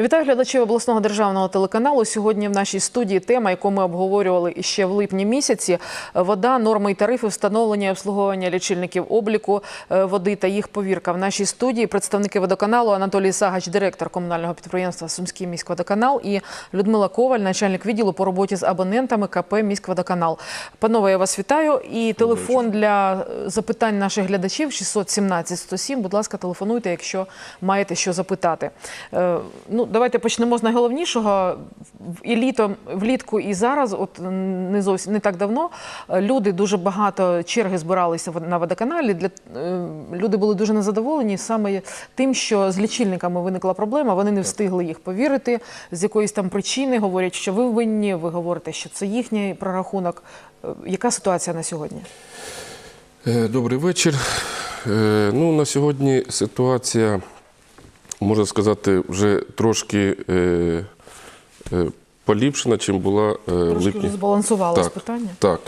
Вітаю глядачів обласного державного телеканалу. Сьогодні в нашій студії тема, яку ми обговорювали іще в липні місяці: вода, норми і тарифи, встановлення і обслуговування лічильників обліку е, води та їх повірка. В нашій студії представники водоканалу Анатолій Сагач, директор комунального підприємства Сумський міськводоканал і Людмила Коваль, начальник відділу по роботі з абонентами КП Міськводоканал. Панове, я вас вітаю. І телефон для е, запитань наших глядачів 617 107. Будь ласка, телефонуйте, якщо маєте що запитати. Е, Ну, давайте почнемо з найголовнішого. І літом, влітку, і зараз, от не зовсім не так давно, е, люди дуже багато черги збиралися на водоканалі. Для е, люди були дуже незадоволені саме тим, що з лічильниками виникла проблема. Вони не встигли їх повірити з якоїсь там причини. Говорять, що ви винні. Ви говорите, що це їхній прорахунок. Е, Яка ситуація на сьогодні? Добрий вечір. Ну, на сьогодні ситуація, можна сказати, вже трошки е, е, поліпшена, чим була е, в Трошки липні. вже збалансувалось Так. питання. Так.